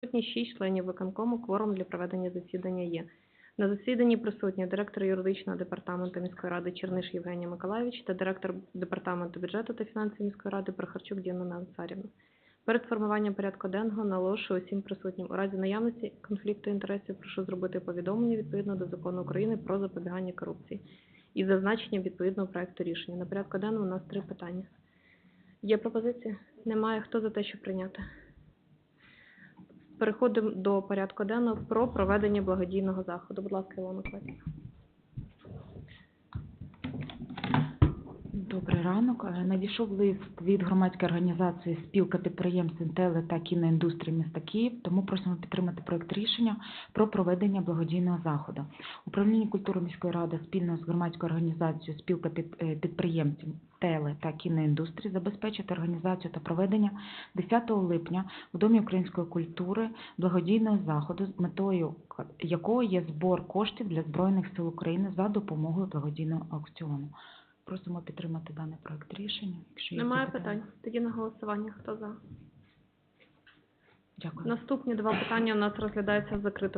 Присутні шість членів виконкому, кворум для проведення засідання є. На засіданні присутні директор юридичного департаменту міської ради Черниш Євгеній Миколайович та директор департаменту бюджету та фінансів міської ради Прохарчук Діана Ансарівна. Перед формуванням порядку денного наголошую усім присутнім. У разі наявності конфлікту інтересів прошу зробити повідомлення відповідно до закону України про запобігання корупції і зазначення відповідного проекту рішення. На порядку денному у нас три питання. Є пропозиція? Немає. Хто за те, щоб прийняти? Переходимо до порядку денного про проведення благодійного заходу. Будь ласка, Ілона Миколаївна. Добрий ранок. Е, Надійшов лист від громадської організації Спілка підприємств теле та кіноіндустрії міста Київ, тому просимо підтримати проект рішення про проведення благодійного заходу. Управління культури міської ради спільно з громадською організацією Спілка е, підприємців теле та кіноіндустрії забезпечити організацію та проведення 10 липня в Домі української культури благодійного заходу, з метою якого є збор коштів для Збройних сил України за допомогою благодійного аукціону. Просимо підтримати даний проект рішення. Якщо є Немає питань? Тоді на голосування. Хто за? Дякую. Наступні два питання у нас розглядаються в закритому